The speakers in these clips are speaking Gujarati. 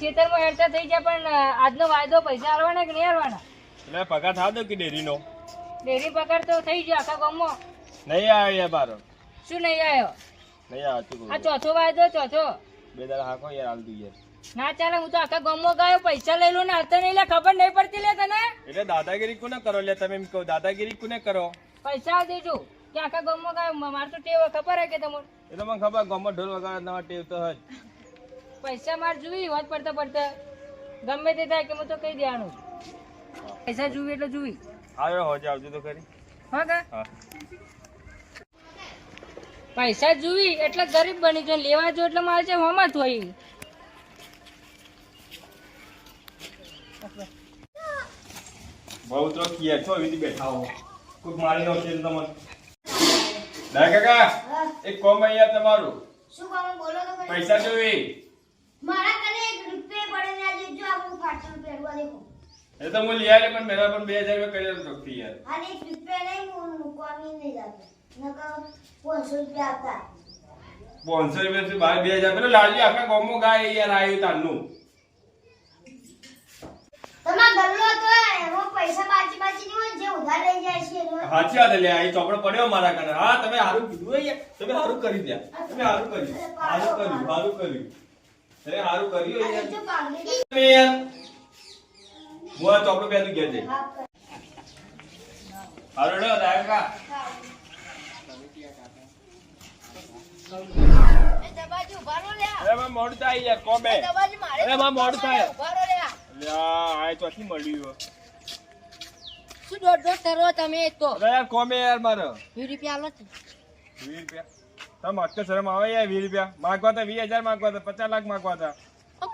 ખેતરમાં હેરતા થઈ જાય પણ આજનો વાયદો પૈસા આલવાના કે નહીં આલવાના? એટલે પગાર થાવ દો કે ડેરીનો? ડેરી પગાર તો થઈ ગયો આખા ગામમાં. નહીં આયો યાર બારો શું નહીં આવ્યો? નહીં આવતું આ ચોથો વાયદો ચોથો. બે દાડા હાકો યાર હાલતું યાર. ના ચાલે હું તો આખા ગામમાં ગયો પૈસા લઈ લો ને હાથે નહીં લે ખબર નહીં પડતી લે તને? એટલે દાદાગીરી કોને કરો લે તમે એમ કહો દાદાગીરી કોને કરો? પૈસા દેજો. કે આખા ગામમાં ગયો મારે તો ટેવ ખબર હે કે તમને? એ તો મને ખબર ગામમાં ઢોલ વગાડે ટેવ તો હજ પૈસા માર જોઈ હોત પડતા પડતા. ગમે તે થાય કે હું તો કહી દેવાનું. પૈસા જોવી એટલે જોવી આવ્યો હોજે આવજો તો ખરી હા કા? પૈસા જોવી એટલે ગરીબ બની ગયો લેવા જો એટલે મારે છે હોમાં થોઈ બહુ તો કિયા છો એવી બેઠા હો. કોઈક મારી નો છે તમને. કાકા એક કોમ અહીંયા તમારું. શું કામ? બોલો તો પૈસા જોઈ મારા કને એક રૂપિયા પડે ને આજે જો આ હું હું લઈ આવ્યો પણ મેરા પણ બે હજાર રૂપિયા કર્યો ચોખ્ખી યાર. અને એક રૂપિયા નહીં હું મૂકવાની નહીં જાતો? નકર પાંચસો રૂપિયા આપતા. પાંચસો રૂપિયા થી બાર બે હજાર પેલો લાલજી આખા ગામમાં ગાય યાર આવ્યું તારનું તમારા ગલ્લો તો એમાં પૈસા બાકી બાકી ની હોય જે ઉધાર લઈ જાય છે. સાચી વાત લે આ ચોપડો પડ્યો મારા કને હા તમે સારું કીધું યાર. તમે સારું કરી દે તમે સારું કર્યું. સારું કર્યું સારું કર્યું. અરે સારું કર્યું યાર હું ચોપડો ઘેર જઈ. હારું મોડું થાય મોડું થાય. આ ચોથી મળ્યું શું દોઢ દોઢ કરો તમે તો? અરે કોમે યાર મારો. વીસ રૂપિયા આલો વીસ રૂપિયા. તમે અટકે શરમ આવે યાર વીસ રૂપિયા. માગવા હતા વીસ હજાર માગવા હતા પચાસ લાખ માગવા હતા.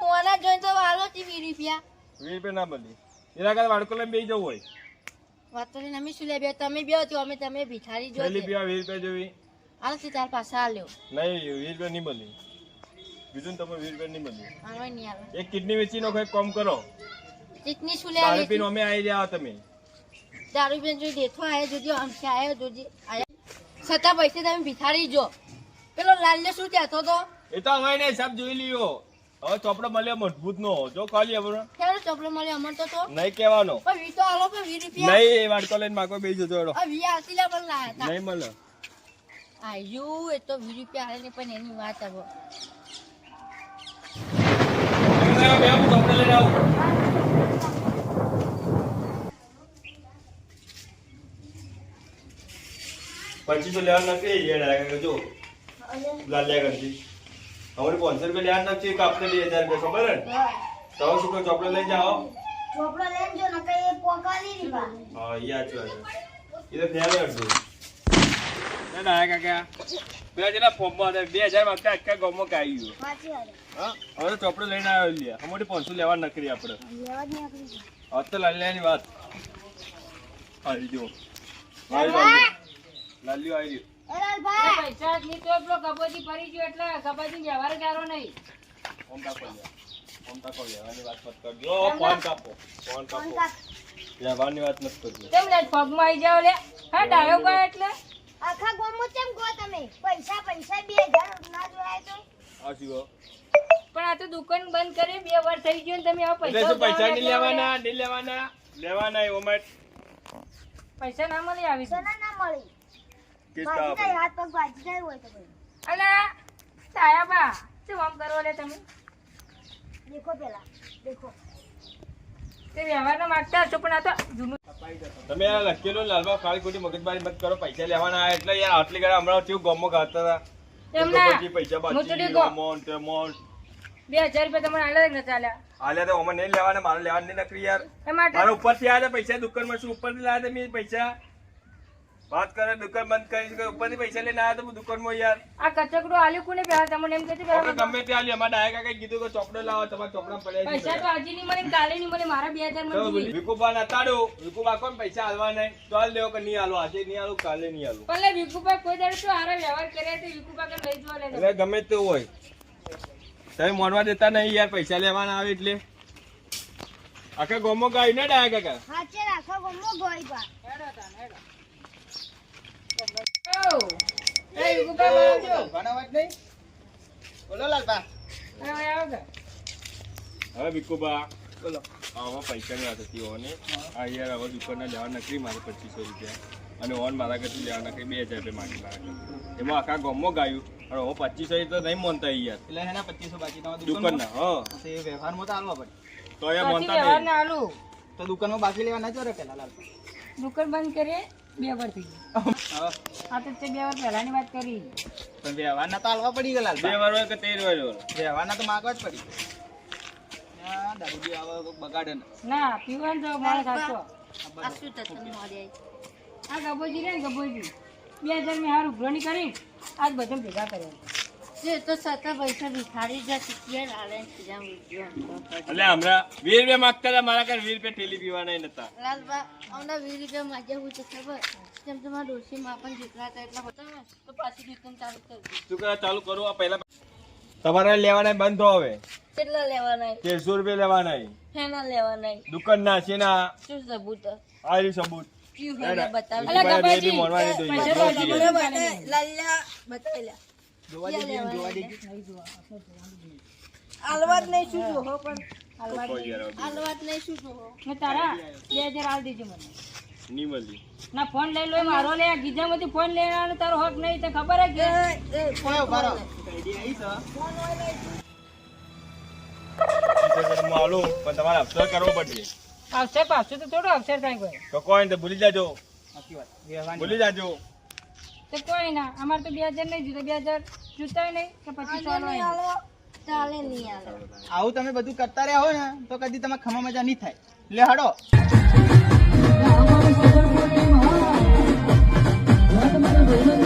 મોના જોઈને તો આલો વીસ રૂપિયા. વીસ રૂપિયા ના બધી એના કરતા વાડકો લઈને જવું હોય. વાત તો અમે શું લે બે તમે બે છો અમે તમે ભિખારી જો થેલી બે વીર રૂપિયા જોવી. આલો છે તાર પાછા આલ્યો. નહીં વીર રૂપિયા નહીં મળી બીજું તમે વીર રૂપિયા નહીં મળી આવે નહીં આવે. એક કિડની વેચી નો કોઈ કામ કરો. કિડની શું લે આલી અમે આવી જાવ તમે. દારૂ જો જોઈ દેખો આયો જોજો કે આયો જોજી આયા. છતાં પૈસે તમે ભિખારી જો. પેલો લાલ્યો શું કહેતો તો એ તો હવે ને સબ જોઈ લ્યો. હવે ચોપડો મળ્યો મજબૂત નો. જો ખાલી હવે. ક્યારે ચોપડો મળ્યો? અમર તો તો નહીં કહેવાનો. પણ વી તો આલો પણ વી રૂપિયા. નહીં એ વાડકો લઈને માકો બેસી જતો એડો વી આસી લે પણ લાયા તા નહીં મળે. આયુ એ તો વી રૂપિયા આલે ને પણ એની વાત હવે. બે હું ચોપડો લઈને આવું પચીસો લેવા નથી જો લાલ્યા કરતી અમારે પાંચસો રૂપિયા લેવા નથી કાપતે બે હજાર રૂપિયા ખબર ને તો શું કહો ચોપડો લઈ જાઓ? ચોપડો લઈ જો નકર કઈ પોકાલી નહીં બા. હા ઈ છો. આચું એ તો ફેલ અડધું. ના ના કાકા પેલા જેના ફોર્મમાં હતા બે હજારમાં આખા ગામમાં કાઈ ગયું હા? હવે ચોપડો લઈને આવ્યો લે અમારે પાંચસો લેવા નકરી આપણે. લેવા જ ગઈ. હવે તો લાલિયાની વાત. આવી જો આવી લાલ્યો લાલ્યો આવી એ તો કબોજી ફરી ગયો એટલે કબોજી વ્યવહાર ચારો નહીં. ફોન કાપો ફોન કાપો લેવાની વાત મત કરજો. ફોન કાપો. ફોન ફોન કાપો. વ્યવહારની વાત મત કરજો. કેમ લે પગમાં આવી જાવ લે. હા ડાયો ગયો એટલે? આખા ગામમાં કેમ કહો તમે? પૈસા પૈસા બે હજાર ના જોડાય તો. આ પણ આ તો દુકાન બંધ કરી બે વાર થઈ ગયું ને તમે આ પૈસા પૈસા નહીં લેવાના? નહીં લેવાના? લેવાના એવો પૈસા ના મળી આવી ના મળી. જાય, હાથ પગ બાજી જાય હોય તો ભાઈ અલે તાયા શું આમ કરો લે તમે? દેખો પેલા દેખો. તે વ્યવહાર માંગતા હશો પણ આ તો જૂનું તમે યાર લખેલું લાલબા કાળી ખોટી મગજમારી મત કરો પૈસા લેવાના એટલે યાર આટલી ઘડા હમણાં કેવું ગામમાં ગાતા હતા. પછી પૈસા બાકી amount. બે હજાર રૂપિયા તમારે આલે ને ચાલ્યા? આલ્યા તો ઓમાં નહીં લેવાના મારે લેવાની નકરી યાર. મારે ઉપરથી આવ્યા હતા પૈસા દુકાનમાં શું ઉપરથી લાવ્યા હતા મેં પૈસા. વાત કરે દુકાન બંધ કરી કે ઉપરથી પૈસા લઈને આવ્યા તો હું દુકાનમાં યાર. આ કચકડો આલ્યું કોને પહેલા? તમને એમ કહેતું આપણે પહેલા ગમે તે આલ્યો. અમાર ડાયા કાકાએ કીધું કે ચોપડો લાવો તમારા ચોપડા પડ્યા છે પૈસા તો આજે નહીં મને કાલે નહીં મને મારા બે હજાર તો મળી વિકુબા ના તાડો વિકુબા કોણ પૈસા હાલવા નહીં? તો હાલ દેવો કે નહીં આલો? આજે નહીં આલો કાલે નહીં આલો. ભલે લે કોઈ દાડે તો આરા વ્યવહાર કર્યા તો વિકુભા કે લઈ જવા લે એટલે ગમે તે હોય. તમે મોડવા દેતા નહીં યાર પૈસા લેવાના આવે એટલે. આખા ગોમો ગાય ને ડાયા કાકા. હાચે રાખો ગોમો ગોળી પા હેડો તા હેડો. ઓ, એ વિકુભાઈ બોલાવજો. બનાવટ નહીં બોલો લાલબા હવે આવો હવે ભીખુબા બોલો. આવા પૈસાની વાત હતી ઓને. આ યાર હવે દુકાનના લેવા નકરી મારે પચીસો રૂપિયા. અને ઓન મારા કરતી લેવા નકરી બે હજાર રૂપિયા માંગી મારા એમાં આખા ગામમાં ગાયું. અને હું પચીસો તો નહીં મોનતા યાર. એટલે એના પચીસો બાકી તમારા દુકાનના હા. તો એ વ્યવહારમાં તો હાલવા પડે. તો એ મોનતા નહીં. ના તો દુકાનમાં બાકી લેવા ના ચોરે પેલા લાલ દુકાન બંધ કરે બે વાર થઈ ગયું. હા આ તો તે બે વાર પહેલાની વાત કરી. પણ વ્યવહારના તો હાલવા પડી ગયા બે વાર હોય કે તેર વાર હોય? વ્યવહારના તો માગવા જ પડી. આ દારૂડી આવે તો બગાડે ને. ના પીવાનું જો મારે ખાતો આ શું થતું મોડે આ ગબોજી રે ગબોજી બે હજાર મેં હારું ઉઘરણી કરી આજ બધા ભેગા કર્યા જે તો સતા પૈસા ભિખારી જતી ક્યાં લાલે સીધા એટલે હમણાં વીસ રૂપિયા માંગતા હતા મારા ઘરે વીસ રૂપિયા ઠેલી પીવાના નતા. લાલબા અમને વીસ રૂપિયા માગ્યા હું તો ખબર. જેમ તમારા ડોશીમાં પણ જેટલા હતા એટલા બતાવે તો પાછી દુકાન ચાલુ કરી શું કરે ચાલુ કરો આ પહેલા તમારે લેવાના બંધ થો હવે. કેટલા લેવાના તેરસો રૂપિયા લેવાના હેના લેવાના દુકાન ના છે ના શું સબૂત? આ રહ્યું સબૂત. કયું બતાવ ભાઈ, ગબાજી. બે મોનવાની તો પૈસા ઈ. તો બરોબર. લાલ્યા બતાવી લે જોવા દેજે. જોવા દેજે આલવાત નહીં શું જોહો પણ કોઈ આલવાત નહીં. શું જોહો મેં તારા બે આલ દેજો મને. નહીં મળી ના ફોન લઈ લો મારો લે ગીજામાંથી ફોન લેવાનો તારો હક નહીં તો ખબર હે કે કોઈ ઊભા રહો આઈડિયા આવી છે હું આલું પણ તમારે અફસર કરવો પડશે. અવસર પાછું તો થોડું અવસર થાય કોઈ. તો કોઈ ભૂલી જાજો. ભૂલી જાજો. તો કોઈ ના અમારે તો બે હજાર નહીં જુદા બે હજાર જૂતા નહીં કે પછી ચાલો ચાલે નહીં આવું તમે બધું કરતા રહ્યા હોય ને તો કદી તમે ખમા મજા નહીં થાય. લે હડો. તમારું